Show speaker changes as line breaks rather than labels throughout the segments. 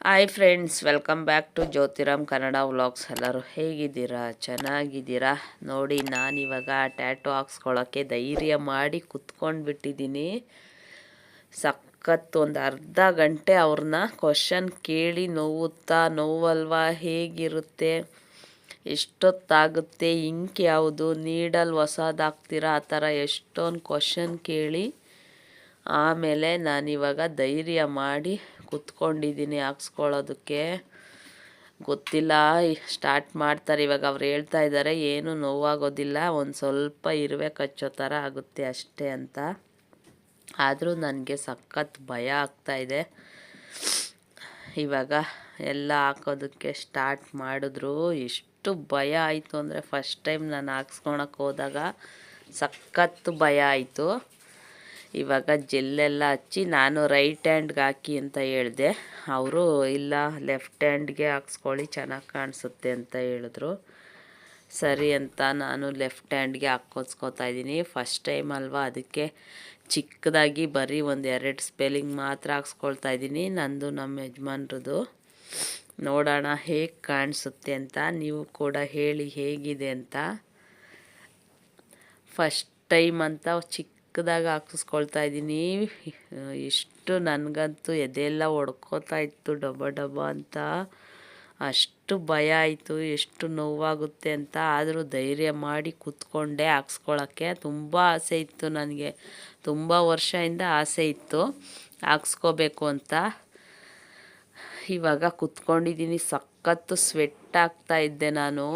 Hi friends welcome back to Jyotiram Kannada vlogs ಎಲ್ಲರೂ ಹೇಗಿದ್ದೀರಾ? ಚೆನ್ನಾಗಿದ್ದೀರಾ? ನೋಡಿ, ನಾನಿವಾಗ ಟ್ಯಾಟೋ ಹಾಕ್ಸ್ಕೊಳ್ಳೋಕ್ಕೆ ಧೈರ್ಯ ಮಾಡಿ ಕುತ್ಕೊಂಡ್ಬಿಟ್ಟಿದ್ದೀನಿ. ಸಖತ್ ಒಂದು ಅರ್ಧ ಗಂಟೆ ಅವ್ರನ್ನ ಕ್ವಶನ್ ಕೇಳಿ ನೋವುತ್ತಾ ನೋವಲ್ವಾ? ಹೇಗಿರುತ್ತೆ? ಎಷ್ಟೊತ್ತಾಗುತ್ತೆ? ಇಂಕ್ ಯಾವುದು? ನೀಡಲ್ ಹೊಸದಾಗ್ತೀರಾ? ಆ ಥರ ಎಷ್ಟೊಂದು ಕ್ವಶನ್ ಕೇಳಿ ಆಮೇಲೆ ನಾನಿವಾಗ ಧೈರ್ಯ ಮಾಡಿ ಕುತ್ಕೊಂಡಿದ್ದೀನಿ ಹಾಕ್ಸ್ಕೊಳ್ಳೋದಕ್ಕೆ. ಗೊತ್ತಿಲ್ಲ, ಸ್ಟಾರ್ಟ್ ಮಾಡ್ತಾರೆ. ಇವಾಗ ಅವ್ರು ಹೇಳ್ತಾ ಇದ್ದಾರೆ, ಏನು ನೋವಾಗೋದಿಲ್ಲ, ಒಂದು ಸ್ವಲ್ಪ ಇರುವೆ ಕಚ್ಚೋ ಥರ ಆಗುತ್ತೆ ಅಷ್ಟೇ ಅಂತ. ಆದರೂ ನನಗೆ ಸಖತ್ ಭಯ ಆಗ್ತಾಯಿದೆ ಇವಾಗ ಎಲ್ಲ ಹಾಕೋದಕ್ಕೆ ಸ್ಟಾರ್ಟ್ ಮಾಡಿದ್ರು. ಎಷ್ಟು ಭಯ ಆಯಿತು ಅಂದರೆ ಫಸ್ಟ್ ಟೈಮ್ ನಾನು ಹಾಕ್ಸ್ಕೊಳಕ್ಕೆ ಹೋದಾಗ ಸಖತ್ ಭಯ ಆಯಿತು. ಇವಾಗ ಜೆಲ್ಲೆಲ್ಲ ಹಚ್ಚಿ ನಾನು ರೈಟ್ ಹ್ಯಾಂಡ್ಗೆ ಹಾಕಿ ಅಂತ ಹೇಳಿದೆ. ಅವರು, ಇಲ್ಲ, ಲೆಫ್ಟ್ ಹ್ಯಾಂಡ್ಗೆ ಹಾಕ್ಸ್ಕೊಳ್ಳಿ, ಚೆನ್ನಾಗಿ ಕಾಣಿಸುತ್ತೆ ಅಂತ ಹೇಳಿದ್ರು. ಸರಿ ಅಂತ ನಾನು ಲೆಫ್ಟ್ ಹ್ಯಾಂಡ್ಗೆ ಹಾಕೋಸ್ಕೋತಾ ಇದ್ದೀನಿ. ಫಸ್ಟ್ ಟೈಮ್ ಅಲ್ವಾ, ಅದಕ್ಕೆ ಚಿಕ್ಕದಾಗಿ ಬರೀ ಒಂದು ಎರಡು ಸ್ಪೆಲ್ಲಿಂಗ್ ಮಾತ್ರ ಹಾಕ್ಸ್ಕೊಳ್ತಾ ಇದ್ದೀನಿ. ನಂದು ನಮ್ಮ ಯಜಮಾನ್ರದ್ದು ನೋಡೋಣ, ಹೇಗೆ ಕಾಣಿಸುತ್ತೆ ಅಂತ, ನೀವು ಕೂಡ ಹೇಳಿ ಹೇಗಿದೆ ಅಂತ. ಫಸ್ಟ್ ಟೈಮ್ ಅಂತ ಚಿಕ್ಕ ಚಿಕ್ಕದಾಗಿ ಹಾಕಿಸ್ಕೊಳ್ತಾ ಇದ್ದೀನಿ. ಎಷ್ಟು ನನಗಂತೂ ಎದೆಲ್ಲ ಒಡ್ಕೋತಾ ಇತ್ತು, ಡಬ ಡಬ ಅಂತ. ಅಷ್ಟು ಭಯ ಆಯಿತು, ಎಷ್ಟು ನೋವಾಗುತ್ತೆ ಅಂತ. ಆದರೂ ಧೈರ್ಯ ಮಾಡಿ ಕೂತ್ಕೊಂಡೆ ಹಾಕ್ಸ್ಕೊಳ್ಳೋಕ್ಕೆ ತುಂಬ ಆಸೆ ಇತ್ತು ನನಗೆ. ತುಂಬ ವರ್ಷದಿಂದ ಆಸೆ ಇತ್ತು. ಹಾಕ್ಸ್ಕೋಬೇಕು ಅಂತ. ಇವಾಗ ಕುತ್ಕೊಂಡಿದ್ದೀನಿ, ಸಖತ್ತು ಸ್ವೆಟ್ ಆಗ್ತಾ ಇದ್ದೆ ನಾನು.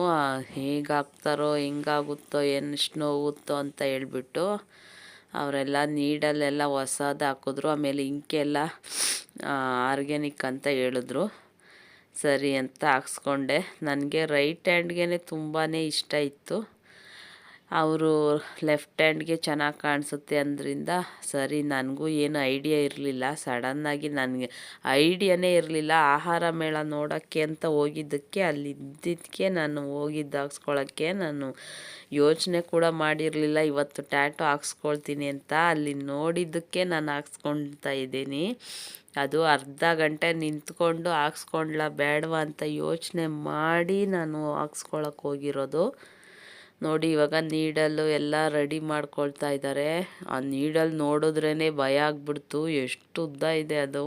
ಹೇಗಾಗ್ತಾರೋ, ಹೆಂಗಾಗುತ್ತೋ, ಎಷ್ಟು ನೋವುತ್ತೋ ಅಂತ ಹೇಳ್ಬಿಟ್ಟು. ಅವರೆಲ್ಲ ನೀಡಲ್ಲೆಲ್ಲ ಹೊಸದು ಹಾಕಿದ್ರು, ಆಮೇಲೆ ಇಂಕೆಲ್ಲ ಆರ್ಗ್ಯಾನಿಕ್ ಅಂತ ಹೇಳಿದ್ರು. ಸರಿ ಅಂತ ಹಾಕ್ಸ್ಕೊಂಡೆ. ನನಗೆ ರೈಟ್ ಹ್ಯಾಂಡ್ಗೆ ತುಂಬಾ ಇಷ್ಟ ಇತ್ತು. ಅವರು ಲೆಫ್ಟ್ ಹ್ಯಾಂಡ್ಗೆ ಚೆನ್ನಾಗಿ ಕಾಣಿಸುತ್ತೆ ಅಂದ್ರಿಂದ ಸರಿ, ನನಗೂ ಏನು ಐಡಿಯಾ ಇರಲಿಲ್ಲ. ಸಡನ್ನಾಗಿ ನನಗೆ ಐಡಿಯಾನೇ ಇರಲಿಲ್ಲ. ಆಹಾರ ಮೇಳ ನೋಡೋಕ್ಕೆ ಅಂತ ಹೋಗಿದ್ದಕ್ಕೆ, ಅಲ್ಲಿ ಇದ್ದಿದ್ದಕ್ಕೆ, ನಾನು ಹೋಗಿದ್ದು ಹಾಕ್ಸ್ಕೊಳ್ಳೋಕ್ಕೆ ನಾನು ಯೋಚನೆ ಕೂಡ ಮಾಡಿರಲಿಲ್ಲ. ಇವತ್ತು ಟ್ಯಾಟು ಹಾಕ್ಸ್ಕೊಳ್ತೀನಿ ಅಂತ ಅಲ್ಲಿ ನೋಡಿದ್ದಕ್ಕೆ ನಾನು ಹಾಕ್ಸ್ಕೊಳ್ತಾ ಇದ್ದೀನಿ. ಅದು ಅರ್ಧ ಗಂಟೆ ನಿಂತ್ಕೊಂಡು ಹಾಕ್ಸ್ಕೊಂಡ್ಲ ಬೇಡವಾ? ಅಂತ ಯೋಚನೆ ಮಾಡಿ ನಾನು ಹಾಕ್ಸ್ಕೊಳಕ್ಕೆ ಹೋಗಿರೋದು. ನೋಡಿ, ಇವಾಗ ನೀಡಲ್ಲು ಎಲ್ಲ ರೆಡಿ ಮಾಡ್ಕೊಳ್ತಾ ಇದ್ದಾರೆ. ಆ ನೀಡಲ್ ನೋಡಿದ್ರೇ ಭಯ ಆಗ್ಬಿಡ್ತು. ಎಷ್ಟು ಉದ್ದ ಇದೆ ಅದು.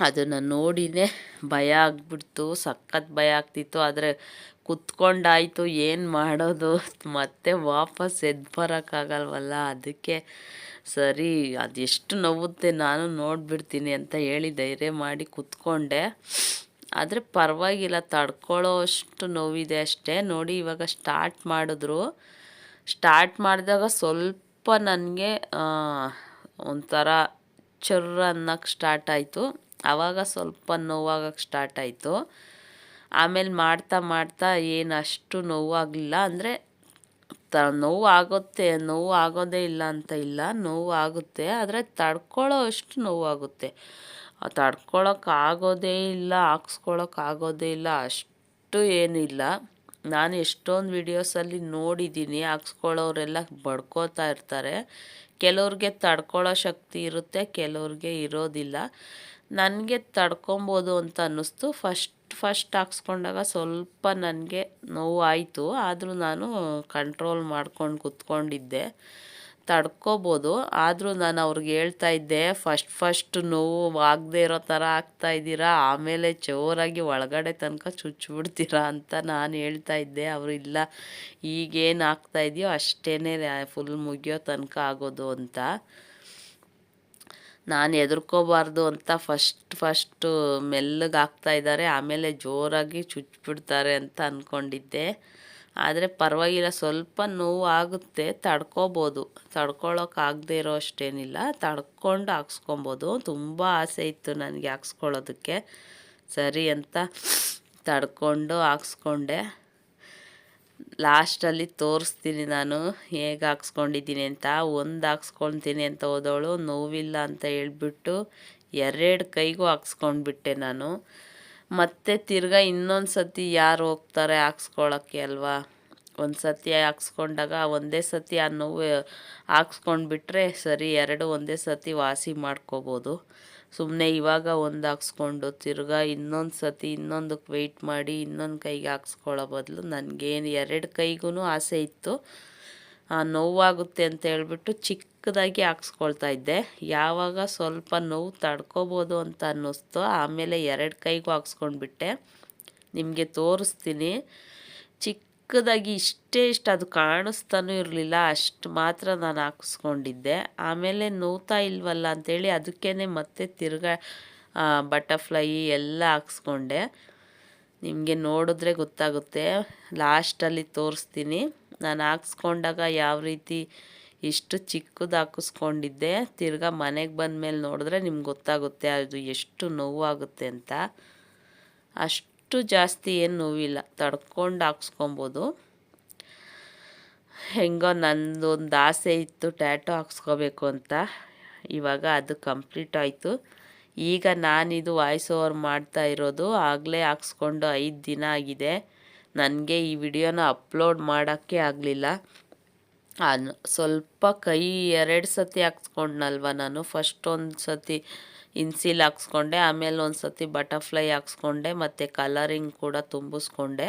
ಅದನ್ನು ನೋಡಿನೇ ಭಯ ಆಗ್ಬಿಡ್ತು. ಸಖತ್ ಭಯ ಆಗ್ತಿತ್ತು. ಆದರೆ ಕುತ್ಕೊಂಡಾಯಿತು. ಏನು ಮಾಡೋದು? ಮತ್ತೆ ವಾಪಸ್ ಎದ್ದು ಬರೋಕ್ಕಾಗಲ್ವಲ್ಲ? ಅದಕ್ಕೆ ಸರಿ, ಅದೆಷ್ಟು ನೋವುತ್ತೆ ನಾನು ನೋಡಿಬಿಡ್ತೀನಿ ಅಂತ ಹೇಳಿ ಧೈರ್ಯ ಮಾಡಿ ಕುತ್ಕೊಂಡೆ. ಆದರೆ ಪರವಾಗಿಲ್ಲ ತಡ್ಕೊಳ್ಳೋ ಅಷ್ಟು ನೋವಿದೆ ಅಷ್ಟೇ. ನೋಡಿ ಇವಾಗ ಸ್ಟಾರ್ಟ್ ಮಾಡಿದ್ರು. ಸ್ಟಾರ್ಟ್ ಮಾಡಿದಾಗ ಸ್ವಲ್ಪ ನನಗೆ ಒಂಥರ ಚರ್ರ ಅನ್ನೋಕ್ಕೆ ಸ್ಟಾರ್ಟ್ ಆಯಿತು. ಆವಾಗ ಸ್ವಲ್ಪ ನೋವಾಗಕ್ಕೆ ಸ್ಟಾರ್ಟ್ ಆಯಿತು. ಆಮೇಲೆ ಮಾಡ್ತಾ ಮಾಡ್ತಾ ಏನು ಅಷ್ಟು ನೋವಾಗಲಿಲ್ಲ. ಅಂದರೆ ತ ನೋವು ಆಗುತ್ತೆ ನೋವು ಆಗೋದೇ ಇಲ್ಲ ಅಂತ ಇಲ್ಲ. ನೋವು ಆಗುತ್ತೆ ಆದರೆ ತಡ್ಕೊಳ್ಳೋ ಅಷ್ಟು ನೋವಾಗುತ್ತೆ. ತಡ್ಕೊಳಕ್ಕಾಗೋದೇ ಇಲ್ಲ ಹಾಕ್ಸ್ಕೊಳಕ್ಕಾಗೋದೇ ಇಲ್ಲ, ಅಷ್ಟು ಏನಿಲ್ಲ. ನಾನು ಎಷ್ಟೊಂದು ವಿಡಿಯೋಸಲ್ಲಿ ನೋಡಿದ್ದೀನಿ, ಹಾಕ್ಸ್ಕೊಳ್ಳೋರೆಲ್ಲ ಬಡ್ಕೋತಾ ಇರ್ತಾರೆ. ಕೆಲವ್ರಿಗೆ ತಡ್ಕೊಳ್ಳೋ ಶಕ್ತಿ ಇರುತ್ತೆ, ಕೆಲವ್ರಿಗೆ ಇರೋದಿಲ್ಲ. ನನಗೆ ತಡ್ಕೊಬೋದು ಅಂತ ಅನ್ನಿಸ್ತು. ಫಸ್ಟ್ ಫಸ್ಟ್ ಹಾಕ್ಸ್ಕೊಂಡಾಗ ಸ್ವಲ್ಪ ನನಗೆ ನೋವು ಆಯಿತು ಆದರೂ ನಾನು ಕಂಟ್ರೋಲ್ ಮಾಡ್ಕೊಂಡು ಕುತ್ಕೊಂಡಿದ್ದೆ. ತಡ್ಕೋಬೋದು. ಆದರೂ ನಾನು ಅವ್ರಿಗೆ ಹೇಳ್ತಾ ಇದ್ದೆ, ಫಸ್ಟ್ ಫಸ್ಟ್ ನೋವು ಆಗದೆ ಇರೋ ಥರ ಆಗ್ತಾ ಇದ್ದೀರಾ? ಆಮೇಲೆ ಜೋರಾಗಿ ಒಳಗಡೆ ತನಕ ಚುಚ್ಚಿಬಿಡ್ತೀರಾ ಅಂತ ನಾನು ಹೇಳ್ತಾ ಇದ್ದೆ. ಅವರು, ಇಲ್ಲ, ಈಗೇನು ಆಗ್ತಾ ಇದೆಯೋ ಅಷ್ಟೇ ಫುಲ್ ಮುಗಿಯೋ ತನಕ ಆಗೋದು ಅಂತ. ನಾನು ಎದುರ್ಕೋಬಾರ್ದು ಅಂತ ಫಸ್ಟ್, ಫಸ್ಟು ಮೆಲ್ಲಗೆ ಆಗ್ತಾ ಇದ್ದಾರೆ ಆಮೇಲೆ ಜೋರಾಗಿ ಚುಚ್ಚಿಬಿಡ್ತಾರೆ ಅಂತ ಅಂದ್ಕೊಂಡಿದ್ದೆ ಆದರೆ ಪರವಾಗಿಲ್ಲ, ಸ್ವಲ್ಪ ನೋವು ಆಗುತ್ತೆ, ತಡ್ಕೋಬೋದು. ತಡ್ಕೊಳ್ಳೋಕ್ಕಾಗದೆ ಇರೋ ಅಷ್ಟೇನಿಲ್ಲ. ತಡ್ಕೊಂಡು ಹಾಕ್ಸ್ಕೊಬೋದು. ತುಂಬ ಆಸೆ ಇತ್ತು ನನಗೆ ಹಾಕ್ಸ್ಕೊಳ್ಳೋದಕ್ಕೆ. ಸರಿ ಅಂತ ತಡ್ಕೊಂಡು ಹಾಕ್ಸ್ಕೊಂಡೆ. ಲಾಸ್ಟಲ್ಲಿ ತೋರಿಸ್ತೀನಿ ನಾನು. ಹೇಗೆ ಹಾಕ್ಸ್ಕೊಂಡಿದ್ದೀನಿ ಅಂತ. ಒಂದು ಹಾಕ್ಸ್ಕೊಳ್ತೀನಿ ಅಂತ ಹೋದವಳು. ನೋವಿಲ್ಲ ಅಂತ ಹೇಳ್ಬಿಟ್ಟು ಎರಡು ಕೈಗೂ ಹಾಕ್ಸ್ಕೊಂಡ್ಬಿಟ್ಟೆ ನಾನು. ಮತ್ತೆ ತಿರ್ಗಾ ಇನ್ನೊಂದು ಸತಿ ಯಾರು ಹೋಗ್ತಾರೆ ಹಾಕ್ಸ್ಕೊಳಕ್ಕೆ ಅಲ್ವಾ? ಒಂದು ಸತಿ ಹಾಕ್ಸ್ಕೊಂಡಾಗ ಒಂದೇ ಸತಿ ಆ ನೋವು ಹಾಕ್ಸ್ಕೊಂಡ್ಬಿಟ್ರೆ ಸರಿ, ಎರಡು ಒಂದೇ ಸತಿ ವಾಸಿ ಮಾಡ್ಕೋಬೋದು. ಸುಮ್ಮನೆ ಇವಾಗ ಒಂದು ಹಾಕ್ಸ್ಕೊಂಡು ತಿರ್ಗಾ ಇನ್ನೊಂದು ಸತಿ ಇನ್ನೊಂದಕ್ಕೆ ವೆಯ್ಟ್ ಮಾಡಿ ಇನ್ನೊಂದು ಕೈಗೆ ಹಾಕ್ಸ್ಕೊಳ್ಳೋ ಬದಲು ನನಗೇನು ಎರಡು ಕೈಗೂ ಆಸೆ ಇತ್ತು. ನೋವಾಗುತ್ತೆ ಅಂತ ಹೇಳ್ಬಿಟ್ಟು ಚಿಕ್ಕದಾಗಿ ಹಾಕ್ಸ್ಕೊಳ್ತಾ ಇದ್ದೆ. ಯಾವಾಗ ಸ್ವಲ್ಪ ನೋವು ತಡ್ಕೋಬೋದು ಅಂತ ಅನ್ನಿಸ್ತು ಆಮೇಲೆ ಎರಡು ಕೈಗೂ ಹಾಕ್ಸ್ಕೊಂಡ್ಬಿಟ್ಟೆ. ನಿಮಗೆ ತೋರಿಸ್ತೀನಿ. ಚಿಕ್ಕದಾಗಿ ಇಷ್ಟೇ ಇಷ್ಟು ಅದು ಕಾಣಿಸ್ತಾನೂ ಇರಲಿಲ್ಲ, ಅಷ್ಟು ಮಾತ್ರ ನಾನು ಹಾಕ್ಸ್ಕೊಂಡಿದ್ದೆ. ಆಮೇಲೆ ನೋವ್ತಾ ಇಲ್ವಲ್ಲ ಅಂಥೇಳಿ ಅದಕ್ಕೇ ಮತ್ತೆ ತಿರ್ಗಾ ಬಟರ್ಫ್ಲೈ ಎಲ್ಲ ಹಾಕ್ಸ್ಕೊಂಡೆ. ನಿಮಗೆ ನೋಡಿದ್ರೆ ಗೊತ್ತಾಗುತ್ತೆ. ಲಾಸ್ಟಲ್ಲಿ ತೋರಿಸ್ತೀನಿ. ನಾನು ಹಾಕ್ಸ್ಕೊಂಡಾಗ ಯಾವ ರೀತಿ ಇಷ್ಟು ಚಿಕ್ಕದು ಹಾಕಿಸ್ಕೊಂಡಿದ್ದೆ, ತಿರ್ಗಾ ಮನೆಗೆ ಬಂದಮೇಲೆ ನೋಡಿದ್ರೆ ನಿಮ್ಗೆ ಗೊತ್ತಾಗುತ್ತೆ, ಅದು ಎಷ್ಟು ನೋವಾಗುತ್ತೆ ಅಂತ. ಅಷ್ಟು ಜಾಸ್ತಿ ಏನು ನೋವಿಲ್ಲ, ತಡ್ಕೊಂಡು ಹಾಕ್ಸ್ಕೊಬೋದು. ಹೆಂಗೋ ನಂದೊಂದು ಆಸೆ ಇತ್ತು, ಟ್ಯಾಟೋ ಹಾಕ್ಸ್ಕೋಬೇಕು ಅಂತ. ಇವಾಗ ಅದು ಕಂಪ್ಲೀಟ್ ಆಯಿತು. ಈಗ ನಾನಿದು ವಾಯ್ಸ್ ಓವರ್ ಮಾಡ್ತಾ ಇರೋದು, ಆಗಲೇ ಹಾಕ್ಸ್ಕೊಂಡು ಐದು ದಿನ ಆಗಿದೆ. ನನಗೆ ಈ ವಿಡಿಯೋನ ಅಪ್ಲೋಡ್ ಮಾಡೋಕ್ಕೆ ಆಗಲಿಲ್ಲ. ಸ್ವಲ್ಪ ಕೈ ಎರಡು ಸತಿ ಹಾಕ್ಸ್ಕೊಂಡ್ನಲ್ವ ನಾನು. ಫಸ್ಟ್ ಒಂದು ಸತಿ ಇನ್ಸಿಲ್ ಹಾಕ್ಸ್ಕೊಂಡೆ, ಆಮೇಲೆ ಒಂದು ಸತಿ ಬಟರ್ಫ್ಲೈ ಹಾಕ್ಸ್ಕೊಂಡೆ, ಮತ್ತು ಕಲರಿಂಗ್ ಕೂಡ ತುಂಬಿಸ್ಕೊಂಡೆ.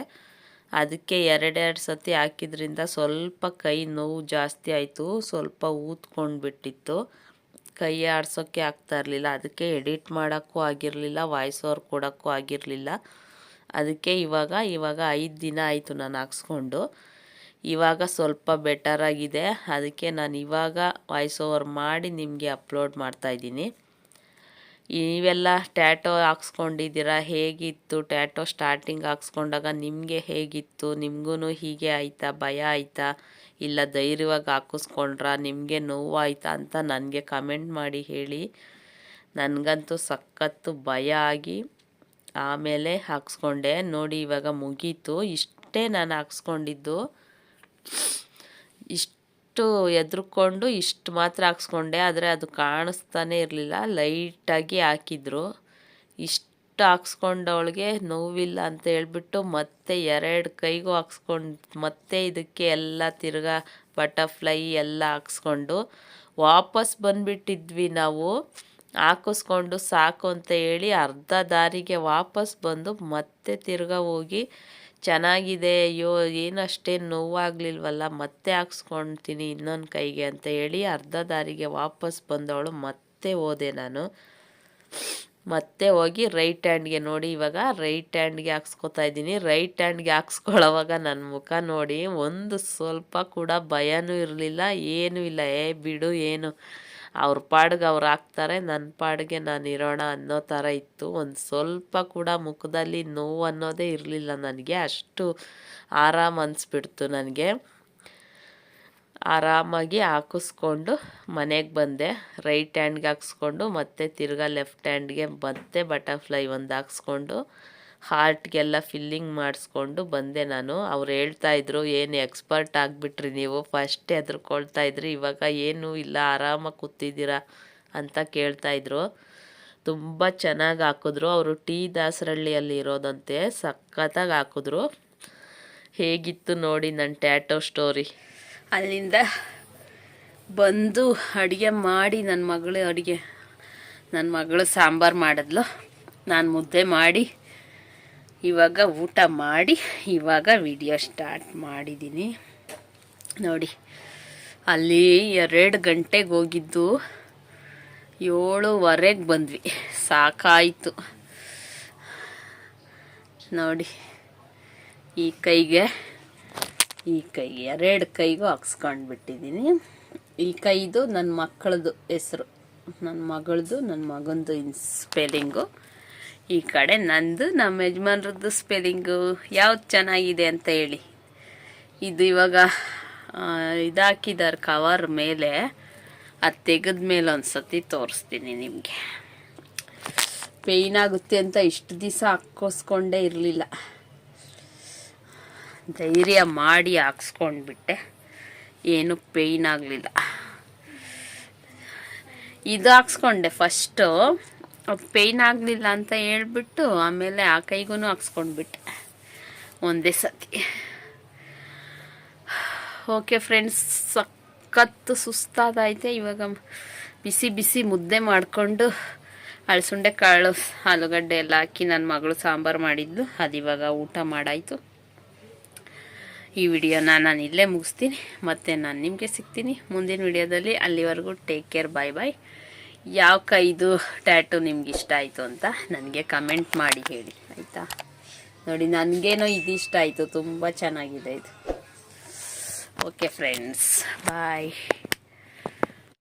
ಅದಕ್ಕೆ ಎರಡೆರಡು ಸತಿ ಹಾಕಿದ್ರಿಂದ ಸ್ವಲ್ಪ ಕೈ ನೋವು ಜಾಸ್ತಿ ಆಯಿತು. ಸ್ವಲ್ಪ ಊದ್ಕೊಂಡ್ಬಿಟ್ಟಿತ್ತು. ಕೈ ಆಡ್ಸೋಕ್ಕೆ ಆಗ್ತಾ ಇರಲಿಲ್ಲ. ಅದಕ್ಕೆ ಎಡಿಟ್ ಮಾಡೋಕ್ಕೂ ಆಗಿರಲಿಲ್ಲ ವಾಯ್ಸ್ ಓವರ್ ಕೊಡೋಕ್ಕೂ ಆಗಿರಲಿಲ್ಲ. ಅದಕ್ಕೆ ಇವಾಗ ಇವಾಗ ಐದು ದಿನ ಆಯಿತು ನಾನು ಹಾಕ್ಸ್ಕೊಂಡು. ಇವಾಗ ಸ್ವಲ್ಪ ಬೆಟರ್ ಆಗಿದೆ. ಅದಕ್ಕೆ ನಾನು ಇವಾಗ ವಾಯ್ಸ್ ಓವರ್ ಮಾಡಿ ನಿಮಗೆ ಅಪ್ಲೋಡ್ ಮಾಡ್ತಾಯಿದ್ದೀನಿ ನೀವೆಲ್ಲ ಟ್ಯಾಟೋ ಹಾಕ್ಸ್ಕೊಂಡಿದ್ದೀರಾ? ಹೇಗಿತ್ತು ಟ್ಯಾಟೋ ಸ್ಟಾರ್ಟಿಂಗ್ ಹಾಕ್ಸ್ಕೊಂಡಾಗ? ನಿಮಗೆ ಹೇಗಿತ್ತು? ನಿಮಗೂ ಹೀಗೆ ಆಯಿತಾ? ಭಯ ಆಯಿತಾ? ಇಲ್ಲ ಧೈರ್ಯವಾಗಿ ಹಾಕಿಸ್ಕೊಂಡ್ರಾ? ನಿಮಗೆ ನೋವಾಯ್ತಾ ಅಂತ ನನಗೆ ಕಮೆಂಟ್ ಮಾಡಿ ಹೇಳಿ. ನನಗಂತೂ ಸಖತ್ತು ಭಯ ಆಗಿ ಆಮೇಲೆ ಹಾಕ್ಸ್ಕೊಂಡೆ. ನೋಡಿ, ಇವಾಗ ಮುಗೀತು. ಇಷ್ಟೇ ನಾನು ಹಾಕ್ಸ್ಕೊಂಡಿದ್ದು. ಇಷ್ಟು ಎದ್ರುಕೊಂಡು ಇಷ್ಟು ಮಾತ್ರ ಹಾಕ್ಸ್ಕೊಂಡೆ. ಆದರೆ ಅದು ಕಾಣಿಸ್ತಾನೆ ಇರಲಿಲ್ಲ. ಲೈಟಾಗಿ ಹಾಕಿದ್ರು. ಇಷ್ಟು ಹಾಕ್ಸ್ಕೊಂಡವಳಿಗೆ ನೋವಿಲ್ಲ ಅಂತ ಹೇಳ್ಬಿಟ್ಟು ಮತ್ತೆ ಎರಡು ಕೈಗೂ ಹಾಕ್ಸ್ಕೊಂಡು, ಮತ್ತೆ ಇದಕ್ಕೆ ಎಲ್ಲ ತಿರ್ಗಾ ಬಟರ್ಫ್ಲೈ ಎಲ್ಲ ಹಾಕ್ಸ್ಕೊಂಡು ವಾಪಸ್ ಬಂದುಬಿಟ್ಟಿದ್ವಿ ನಾವು. ಹಾಕಿಸ್ಕೊಂಡು ಸಾಕು ಅಂತ ಹೇಳಿ ಅರ್ಧ ದಾರಿಗೆ ವಾಪಸ್ ಬಂದು ಮತ್ತೆ ತಿರ್ಗ ಹೋಗಿ, ಚೆನ್ನಾಗಿದೆ, ಅಯ್ಯೋ ಏನು ಅಷ್ಟೇನು ನೋವಾಗಲಿಲ್ವಲ್ಲ, ಮತ್ತೆ ಹಾಕ್ಸ್ಕೊಳ್ತೀನಿ ಇನ್ನೊಂದು ಕೈಗೆ ಅಂತ ಹೇಳಿ ಅರ್ಧ ದಾರಿಗೆ ವಾಪಸ್ ಬಂದವಳು ಮತ್ತೆ ಹೋದೆ ನಾನು. ಮತ್ತೆ ಹೋಗಿ ರೈಟ್ ಹ್ಯಾಂಡ್ಗೆ ನೋಡಿ, ಇವಾಗ ರೈಟ್ ಹ್ಯಾಂಡ್ಗೆ ಹಾಕ್ಸ್ಕೊತಾ ಇದ್ದೀನಿ. ರೈಟ್ ಹ್ಯಾಂಡ್ಗೆ ಹಾಕ್ಸ್ಕೊಳ್ಳೋವಾಗ ನನ್ನ ಮುಖ ನೋಡಿ, ಒಂದು ಸ್ವಲ್ಪ ಕೂಡ ಭಯನೂ ಇರಲಿಲ್ಲ, ಏನೂ ಇಲ್ಲ. ಏ, ಬಿಡು, ಏನು? ಅವ್ರ ಪಾಡಿಗೆ ಅವ್ರು ಹಾಕ್ತಾರೆ ನನ್ನ ಪಾಡಿಗೆ ನಾನು ಇರೋಣ ಅನ್ನೋ ಥರ ಇತ್ತು. ಒಂದು ಸ್ವಲ್ಪ ಕೂಡ ಮುಖದಲ್ಲಿ ನೋವು ಅನ್ನೋದೇ ಇರಲಿಲ್ಲ ನನಗೆ. ಅಷ್ಟು ಆರಾಮ ಅನಿಸ್ಬಿಡ್ತು ನನಗೆ. ಆರಾಮಾಗಿ ಹಾಕಿಸ್ಕೊಂಡು ಮನೆಗೆ ಬಂದೆ. ರೈಟ್ ಹ್ಯಾಂಡ್ಗೆ ಹಾಕ್ಸ್ಕೊಂಡು ಮತ್ತೆ ತಿರ್ಗಾ ಲೆಫ್ಟ್ ಹ್ಯಾಂಡ್ಗೆ ಮತ್ತೆ ಬಟರ್ಫ್ಲೈ ಒಂದು ಹಾಕ್ಸ್ಕೊಂಡು ಹಾರ್ಟ್ಗೆಲ್ಲ ಫಿಲ್ಲಿಂಗ್ ಮಾಡಿಸ್ಕೊಂಡು ಬಂದೆ ನಾನು. ಅವ್ರು ಹೇಳ್ತಾಯಿದ್ರು ಏನು ಎಕ್ಸ್ಪರ್ಟ್ ಆಗಿಬಿಟ್ರಿ ನೀವು. ಫಸ್ಟ್ ಹೆದರ್ಕೊಳ್ತಾ ಇದ್ರಿ. ಇವಾಗ ಏನೂ ಇಲ್ಲ. ಆರಾಮಾಗಿ ಕೂತಿದ್ದೀರಾ? ಅಂತ ಕೇಳ್ತಾಯಿದ್ರು ತುಂಬ ಚೆನ್ನಾಗಿ ಹಾಕಿದ್ರು. ಅವರು ಟಿ ದಾಸರಳ್ಳಿಯಲ್ಲಿ ಇರೋದಂತೆ ಸಖತ್ತಾಗಿ ಹಾಕಿದ್ರು. ಹೇಗಿತ್ತು ನೋಡಿ ನನ್ನ ಟ್ಯಾಟೋ ಸ್ಟೋರಿ. ಅಲ್ಲಿಂದ ಬಂದು ಅಡುಗೆ ಮಾಡಿ ನನ್ನ ಮಗಳು ಅಡುಗೆ. ನನ್ನ ಮಗಳು ಸಾಂಬಾರು ಮಾಡಿದ್ಲು. ನಾನು ಮುದ್ದೆ ಮಾಡಿ ಇವಾಗ ಊಟ ಮಾಡಿ, ಇವಾಗ ವಿಡಿಯೋ ಸ್ಟಾರ್ಟ್ ಮಾಡಿದ್ದೀನಿ ನೋಡಿ, ಅಲ್ಲಿ ಎರಡು ಗಂಟೆಗೆ ಹೋಗಿದ್ದು ಏಳುವರೆಗೆ ಬಂದ್ವಿ. ಸಾಕಾಯಿತು. ನೋಡಿ, ಈ ಕೈಗೆ ಈ ಕೈಗೆ ಎರಡು ಕೈಗೂ ಹಾಕ್ಸ್ಕೊಂಡು ಬಿಟ್ಟಿದ್ದೀನಿ ಈ ಕೈದು ನನ್ನ ಮಕ್ಕಳದು ಹೆಸರು. ನನ್ನ ಮಗಳದು ನನ್ನ ಮಗಂದು ಇನ್ ಸ್ಪೆಲ್ಲಿಂಗು ಈ ಕಡೆ ನಂದು, ನಮ್ಮ ಯಜಮಾನ್ರದ್ದು ಸ್ಪೆಲ್ಲಿಂಗು ಯಾವ್ದು ಚೆನ್ನಾಗಿದೆ ಅಂತ ಹೇಳಿ. ಇದು ಇವಾಗ ಇದಾಕಿದ್ದಾರೆ ಕವರ್ ಮೇಲೆ, ಅದು ತೆಗೆದ ಮೇಲೆ ಒಂದು ಸತಿ ತೋರಿಸ್ತೀನಿ ನಿಮಗೆ. ಪೇಯ್ನ್ ಆಗುತ್ತೆ ಅಂತ ಇಷ್ಟು ದಿವಸ ಹಾಕೋಸ್ಕೊಂಡೇ ಇರಲಿಲ್ಲ. ಧೈರ್ಯ ಮಾಡಿ ಹಾಕ್ಸ್ಕೊಂಡ್ಬಿಟ್ಟೆ. ಏನು ಪೇಯ್ನ್ ಆಗಲಿಲ್ಲ. ಇದು ಹಾಕ್ಸ್ಕೊಂಡೆ ಫಸ್ಟು ಪೇಯ್ನ್ ಆಗಲಿಲ್ಲ ಅಂತ ಹೇಳ್ಬಿಟ್ಟು ಆಮೇಲೆ ಆ ಕೈಗೂ ಹಾಕ್ಸ್ಕೊಂಡ್ಬಿಟ್ಟೆ. ಒಂದೇ ಸತಿ. ಓಕೆ ಫ್ರೆಂಡ್ಸ್ ಸಖತ್ತು ಸುಸ್ತಾದೈತೆ ಇವಾಗ. ಬಿಸಿ ಬಿಸಿ ಮುದ್ದೆ ಮಾಡಿಕೊಂಡು ಅಳಸುಂಡೆ ಕಾಳು, ಆಲೂಗಡ್ಡೆ ಎಲ್ಲ ಹಾಕಿ ನನ್ನ ಮಗಳು ಸಾಂಬಾರು ಮಾಡಿದ್ಲು ಅದು ಇವಾಗ ಊಟ ಮಾಡಾಯಿತು. ಈ ವಿಡಿಯೋನ ನಾನು ಇಲ್ಲೇ ಮುಗಿಸ್ತೀನಿ. ಮತ್ತು ನಾನು ನಿಮಗೆ ಸಿಗ್ತೀನಿ ಮುಂದಿನ ವಿಡಿಯೋದಲ್ಲಿ. ಅಲ್ಲಿವರೆಗೂ ಟೇಕ್ ಕೇರ್ ಬಾಯ್ ಬಾಯ್ ಯಾವ ಕೈದು ಟ್ಯಾಟು ನಿಮ್ಗೆ ಇಷ್ಟ ಆಯಿತು ಅಂತ ನನಗೆ ಕಮೆಂಟ್ ಮಾಡಿ ಹೇಳಿ, ಆಯಿತಾ? ನೋಡಿ, ನನಗೇನೋ ಇದು ಇಷ್ಟ ಆಯಿತು, ತುಂಬ ಚೆನ್ನಾಗಿದೆ ಇದು. Okay friends bye